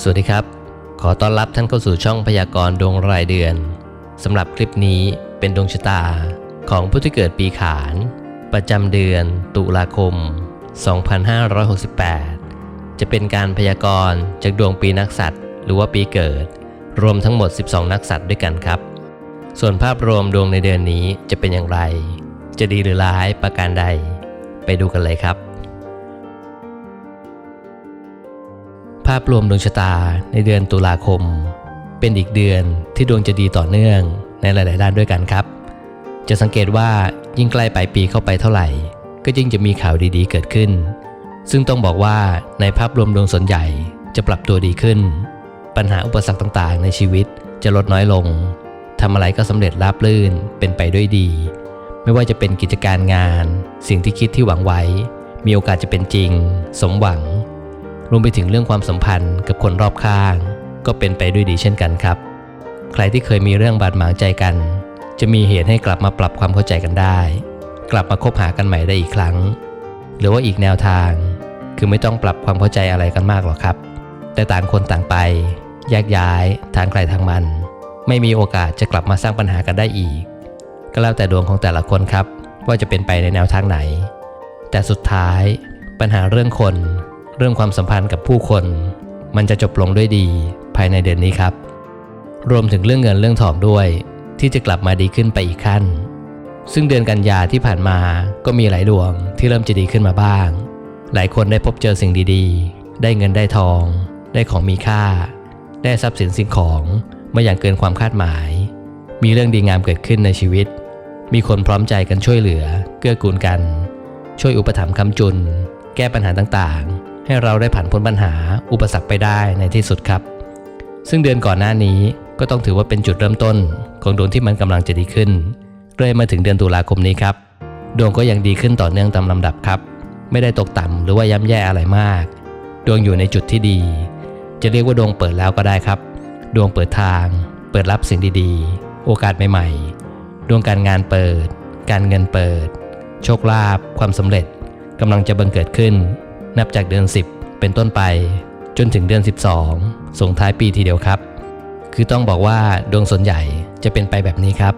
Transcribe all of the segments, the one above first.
สวัสดีครับ ขอต้อนรับท่านเข้าสู่ช่องพยากรณ์ดวงรายเดือนสำหรับคลิปนี้เป็นดวงชะตาของผู้ที่เกิดปีขาน ประจำเดือนตุลาคม 2568 จะเป็นการพยากรณ์จากดวงปีนักสัตว์ หรือว่าปีเกิด รวมทั้งหมด 12 นักสัตว์ด้วยกันครับ ส่วนภาพรวมดวงในเดือนนี้จะเป็นอย่างไร จะดีหรือร้ายประการใด ไปดูกันเลยครับ ภาพรวมดวงชะตาในเดือนตุลาคม เป็นอีกเดือนที่ดวงจะดีต่อเนื่องในหลายๆด้านด้วยกันครับ จะสังเกตว่ายิ่งใกล้ปลายปีเข้าไปเท่าไหร่ ก็ยิ่งจะมีข่าวดีๆเกิดขึ้น ซึ่งต้องบอกว่าในภาพรวมดวงส่วนใหญ่จะปรับตัวดีขึ้น ปัญหาอุปสรรคต่างๆ ในชีวิตจะลดน้อยลงทำอะไรก็สำเร็จราบรื่นเป็นไปด้วยดี ไม่ว่าจะเป็นกิจการงาน สิ่งที่คิดที่หวังไว้ มีโอกาสจะเป็นจริง สมหวัง รวมไปถึงเรื่องความสัมพันธ์กับคนรอบข้าง ก็เป็นไปด้วยดีเช่นกันครับ ใครที่เคยมีเรื่องบาดหมางใจกัน จะมีเหตุให้กลับมาปรับความเข้าใจกันได้ กลับมาคบหากันใหม่ได้อีกครั้ง หรือว่าอีกแนวทาง คือไม่ต้องปรับความเข้าใจอะไรกันมากหรอกครับ แต่ต่างคนต่างไปแยกย้ายทางใครทางมัน ไม่มีโอกาสจะกลับมาสร้างปัญหากันได้อีก ก็แล้วแต่ดวงของแต่ละคนครับ ว่าจะเป็นไปในแนวทางไหน แต่สุดท้าย ปัญหาเรื่องคน เรื่องความสัมพันธ์กับผู้คน มันจะจบลงด้วยดีภายในเดือนนี้ครับ รวมถึงเรื่องเงินเรื่องทองด้วย ที่จะกลับมาดีขึ้นไปอีกขั้น ซึ่งเดือนกันยาที่ผ่านมาก็มีหลายดวงที่เริ่มจะดีขึ้นมาบ้าง หลายคนได้พบเจอสิ่งดีๆ ได้เงินได้ทอง ได้ของมีค่า ได้ทรัพย์สินสิ่งของมาอย่างเกินความคาดหมาย มีเรื่องดีงามเกิดขึ้นในชีวิต มีคนพร้อมใจกันช่วยเหลือ เกื้อกูลกัน ช่วยอุปถัมภ์คำจุน แก้ปัญหาต่าง ให้เราได้ผ่านพ้นปัญหาอุปสรรคไปได้ในที่สุดครับ ซึ่งเดือนก่อนหน้านี้ก็ต้องถือว่าเป็นจุดเริ่มต้น ของดวงที่มันกำลังจะดีขึ้นเรื่อยมาถึงเดือนตุลาคมนี้ครับ ดวงก็ยังดีขึ้นต่อเนื่องตามลำดับครับ ไม่ได้ตกต่ำหรือว่าย่ำแย่อะไรมาก ดวงอยู่ในจุดที่ดี จะเรียกว่าดวงเปิดแล้วก็ได้ครับ ดวงเปิดทาง เปิดรับสิ่งดีๆ โอกาสใหม่ๆ ดวงการงานเปิด การเงินเปิด โชคลาภความสำเร็จกำลังจะบังเกิดขึ้น นับจากเดือน 10 เป็นต้นไป จนถึงเดือน 12 ส่งท้ายปีทีเดียวครับ คือต้องบอกว่าดวงส่วนใหญ่จะเป็นไปแบบนี้ครับ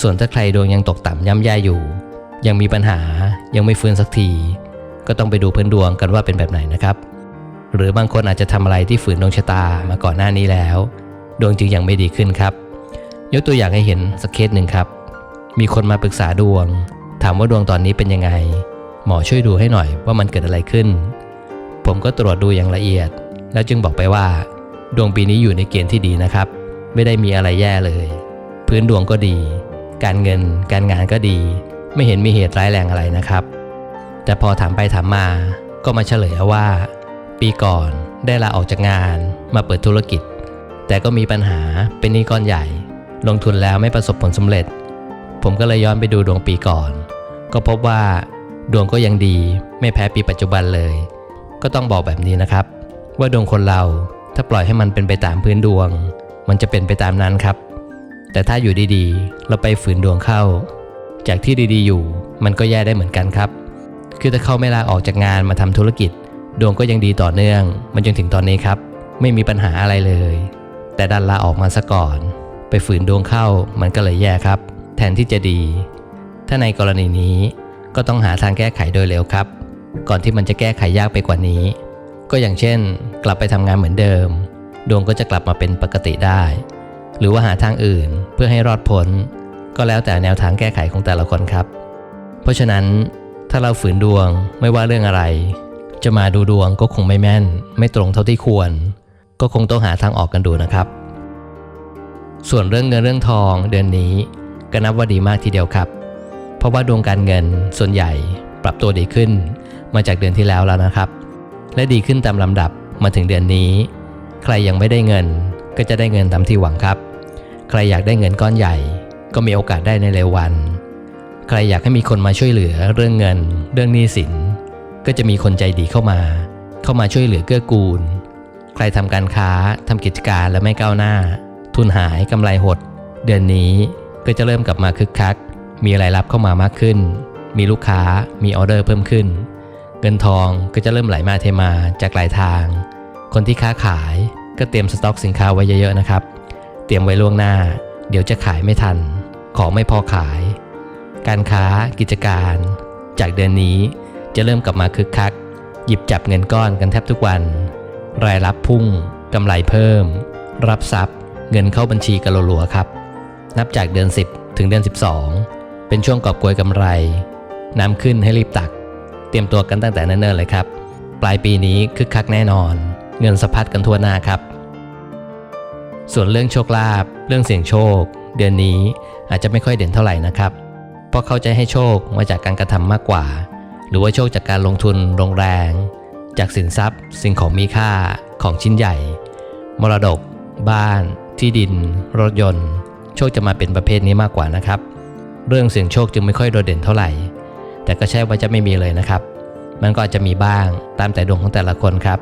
ส่วนถ้าใครดวงยังตกต่ำย่ำแย่อยู่ ยังมีปัญหายังไม่ฟื้นสักที ก็ต้องไปดูพื้นดวงกันว่าเป็นแบบไหนนะครับ หรือบางคนอาจจะทำอะไรที่ฝืนดวงชะตามาก่อนหน้านี้แล้ว ดวงจึงยังไม่ดีขึ้นครับ ยกตัวอย่างให้เห็นสักเคสหนึ่งครับ มีคนมาปรึกษาดวง ถามว่าดวงตอนนี้เป็นยังไง หมอช่วยดูให้หน่อยว่ามันเกิดอะไรขึ้น ผมก็ตรวจดูอย่างละเอียด แล้วจึงบอกไปว่า ดวงปีนี้อยู่ในเกณฑ์ที่ดีนะครับ ไม่ได้มีอะไรแย่เลย พื้นดวงก็ดี การเงิน การงานก็ดี ไม่เห็นมีเหตุร้ายแรงอะไรนะครับ แต่พอถามไปถามมา ก็มาเฉลยว่า ปีก่อนได้ลาออกจากงาน มาเปิดธุรกิจ แต่ก็มีปัญหาเป็นหนี้ก้อนใหญ่ ลงทุนแล้วไม่ประสบผลสำเร็จ ผมก็เลยย้อนไปดูดวงปีก่อน ก็พบว่า ดวงก็ยังดี ไม่แพ้ปีปัจจุบันเลย ก็ต้องบอกแบบนี้นะครับ ว่าดวงคนเราถ้าปล่อยให้มันเป็นไปตามพื้นดวง มันจะเป็นไปตามนั้นครับ แต่ถ้าอยู่ดีๆ เราไปฝืนดวงเข้า จากที่ดีๆอยู่ มันก็แย่ได้เหมือนกันครับ คือถ้าเขาไม่ลาออกจากงานมาทำธุรกิจ ดวงก็ยังดีต่อเนื่อง มันจนถึงตอนนี้ครับ ไม่มีปัญหาอะไรเลย แต่ดันลาออกมาซะก่อน ไปฝืนดวงเข้ามันก็เลยแย่ครับ แทนที่จะดี ถ้าในกรณีนี้ ก็ต้องหาทางแก้ไขโดยเร็วครับ ก่อนที่มันจะแก้ไขยากไปกว่านี้ ก็อย่างเช่น กลับไปทำงานเหมือนเดิม ดวงก็จะกลับมาเป็นปกติได้ หรือว่าหาทางอื่นเพื่อให้รอดพ้น ก็แล้วแต่แนวทางแก้ไขของแต่ละคนครับ เพราะฉะนั้นถ้าเราฝืนดวงไม่ว่าเรื่องอะไร จะมาดูดวงก็คงไม่แม่น ไม่ตรงเท่าที่ควร ก็คงต้องหาทางออกกันดูนะครับ ส่วนเรื่องเงินเรื่องทองเดือนนี้ก็นับว่าดีมากทีเดียวครับ ราะว่าดวงการเงินส่วนใหญ่ปรับตัวดีขึ้น มาจากเดือนที่แล้วแล้วนะครับ และดีขึ้นตามลำดับมาถึงเดือนนี้ ใครยังไม่ได้เงินก็จะได้เงินตามที่หวังครับ ใครอยากได้เงินก้อนใหญ่ ก็มีโอกาสได้ในเร็ววัน ใครอยากให้มีคนมาช่วยเหลือเรื่องเงิน เรื่องหนี้สิน ก็จะมีคนใจดีเข้ามา เข้ามาช่วยเหลือเกื้อกูล ใครทำการค้าทำกิจการและไม่ก้าวหน้า ทุนหายกำไรหด เดือนนี้ก็จะเริ่มกลับมาคึกคัก มีรายรับเข้ามามากขึ้น มีลูกค้า มีออเดอร์เพิ่มขึ้น เงินทองก็จะเริ่มไหลมาเทมาจากหลายทาง คนที่ค้าขายก็เตรียมสต็อกสินค้าไว้เยอะๆนะครับ เตรียมไว้ล่วงหน้า เดี๋ยวจะขายไม่ทัน ของไม่พอขาย การค้ากิจการ จากเดือนนี้จะเริ่มกลับมาคึกคัก หยิบจับเงินก้อนกันแทบทุกวัน รายรับพุ่งกำไรเพิ่ม รับทรัพย์ เงินเข้าบัญชีกันรัวๆครับ นับจากเดือน 10 ถึงเดือน 12 เป็นช่วงกอบโกยกำไร น้ำขึ้นให้รีบตัก เตรียมตัวกันตั้งแต่เนิ่นๆเลยครับ ปลายปีนี้คึกคักแน่นอน เงินสะพัดกันทั่วหน้าครับ ส่วนเรื่องโชคลาภเรื่องเสี่ยงโชค เดือนนี้อาจจะไม่ค่อยเด่นเท่าไหร่นะครับ เพราะเข้าใจให้โชคมาจากการกระทำมากกว่า หรือว่าโชคจากการลงทุนลงแรง จากสินทรัพย์ สิ่งของมีค่าของชิ้นใหญ่ มรดก บ้าน ที่ดิน รถยนต์ โชคจะมาเป็นประเภทนี้มากกว่านะครับ เรื่องเสี่ยงโชคจึงไม่ค่อยโดดเด่นเท่าไหร่ แต่ก็ใช่ว่าจะไม่มีเลยนะครับ มันก็อาจจะมีบ้างตามแต่ดวงของแต่ละคนครับ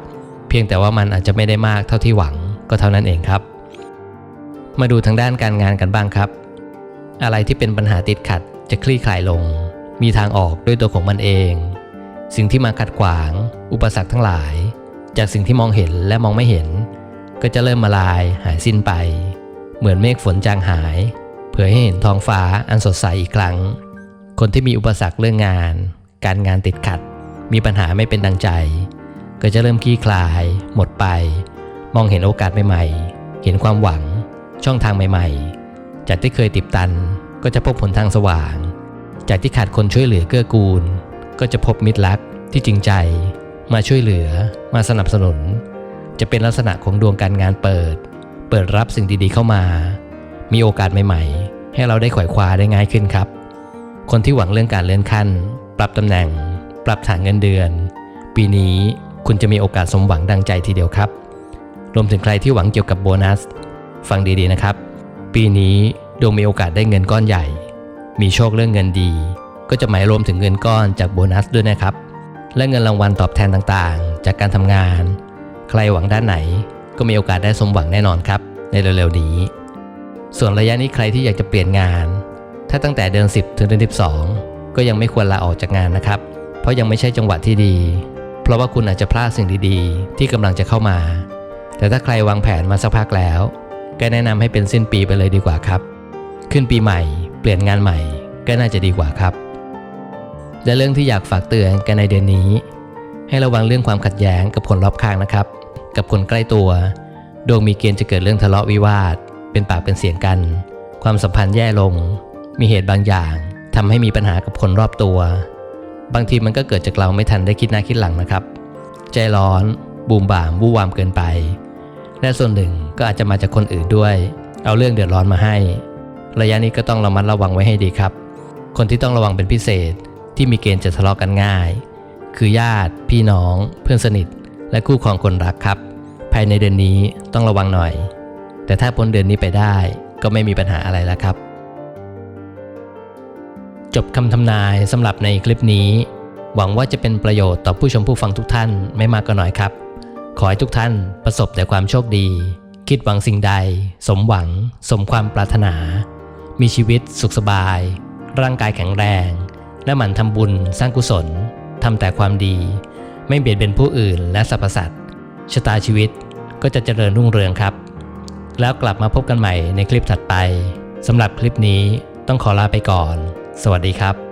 เพียงแต่ว่ามันอาจจะไม่ได้มากเท่าที่หวังก็เท่านั้นเองครับ มาดูทางด้านการงานกันบ้างครับ อะไรที่เป็นปัญหาติดขัดจะคลี่คลายลง มีทางออกด้วยตัวของมันเอง สิ่งที่มาขัดขวาง อุปสรรคทั้งหลาย จากสิ่งที่มองเห็นและมองไม่เห็น ก็จะเริ่มมาลายหายสิ้นไป เหมือนเมฆฝนจางหาย เพื่อให้เห็นท้องฟ้าอันสดใสอีกครั้ง คนที่มีอุปสรรคเรื่องงาน การงานติดขัด มีปัญหาไม่เป็นดังใจ ก็จะเริ่มคลี่คลาย หมดไป มองเห็นโอกาสใหม่ๆ เห็นความหวัง ช่องทางใหม่ๆ จากที่เคยติดตันก็จะพบผลทางสว่าง จากที่ขาดคนช่วยเหลือเกื้อกูล ก็จะพบมิตรรักที่จริงใจ มาช่วยเหลือ มาสนับสนุน จะเป็นลักษณะของดวงการงานเปิด เปิดรับสิ่งดีๆเข้ามา มีโอกาสใหม่ๆ ให้เราได้ขวายคว้าได้ง่ายขึ้นครับ คนที่หวังเรื่องการเลื่อนขั้น ปรับตำแหน่ง ปรับฐานเงินเดือน ปีนี้คุณจะมีโอกาสสมหวังดังใจทีเดียวครับ รวมถึงใครที่หวังเกี่ยวกับโบนัส ฟังดีๆนะครับ ปีนี้ดวงมีโอกาสได้เงินก้อนใหญ่ มีโชคเรื่องเงินดี ก็จะหมายรวมถึงเงินก้อนจากโบนัสด้วยนะครับ และเงินรางวัลตอบแทนต่างๆ จากการทำงาน ใครหวังด้านไหนก็มีโอกาสได้สมหวังแน่นอนครับ ในเร็วๆนี้ ส่วนระยะนี้ใครที่อยากจะเปลี่ยนงาน ถ้าตั้งแต่เดือน 10 ถึงเดือน 12 ก็ยังไม่ควรลาออกจากงานนะครับ เพราะยังไม่ใช่จังหวะที่ดี เพราะว่าคุณอาจจะพลาดสิ่งดีๆ ที่กำลังจะเข้ามา แต่ถ้าใครวางแผนมาสักพักแล้ว ก็แนะนำให้เป็นสิ้นปีไปเลยดีกว่าครับ ขึ้นปีใหม่ เปลี่ยนงานใหม่ ก็น่าจะดีกว่าครับ และเรื่องที่อยากฝากเตือนกันในเดือนนี้ ให้ระวังเรื่องความขัดแย้งกับคนรอบข้างนะครับ กับคนใกล้ตัว ดวงมีเกณฑ์จะเกิดเรื่องทะเลาะวิวาท เป็นปากเป็นเสียงกัน ความสัมพันธ์แย่ลง มีเหตุบางอย่างทำให้มีปัญหากับคนรอบตัว บางทีมันก็เกิดจากเราไม่ทันได้คิดหน้าคิดหลังนะครับ ใจร้อน บูมบ่ามวู่วามเกินไป และส่วนหนึ่งก็อาจจะมาจากคนอื่นด้วย เอาเรื่องเดือดร้อนมาให้ ระยะนี้ก็ต้องระมัดระวังไว้ให้ดีครับ คนที่ต้องระวังเป็นพิเศษที่มีเกณฑ์จะทะเลาะกันง่าย คือญาติ พี่น้อง เพื่อนสนิท และคู่ครองคนรักครับ ภายในเดือนนี้ต้องระวังหน่อย แต่ถ้าพ้นเดือนนี้ไปได้ก็ไม่มีปัญหาอะไรแล้วครับ จบคำทำนายสำหรับในคลิปนี้ หวังว่าจะเป็นประโยชน์ต่อผู้ชมผู้ฟังทุกท่านไม่มากก็น้อยครับ ขอให้ทุกท่านประสบแต่ความโชคดี คิดหวังสิ่งใด สมหวัง สมความปรารถนา มีชีวิตสุขสบาย ร่างกายแข็งแรง และหมั่นทำบุญสร้างกุศลทำแต่ความดี ไม่เบียดเบียนผู้อื่นและสรรพสัตว์ชะตาชีวิตก็จะเจริญรุ่งเรืองครับ แล้วกลับมาพบกันใหม่ในคลิปถัดไปสำหรับคลิปนี้ต้องขอลาไปก่อน สวัสดีครับ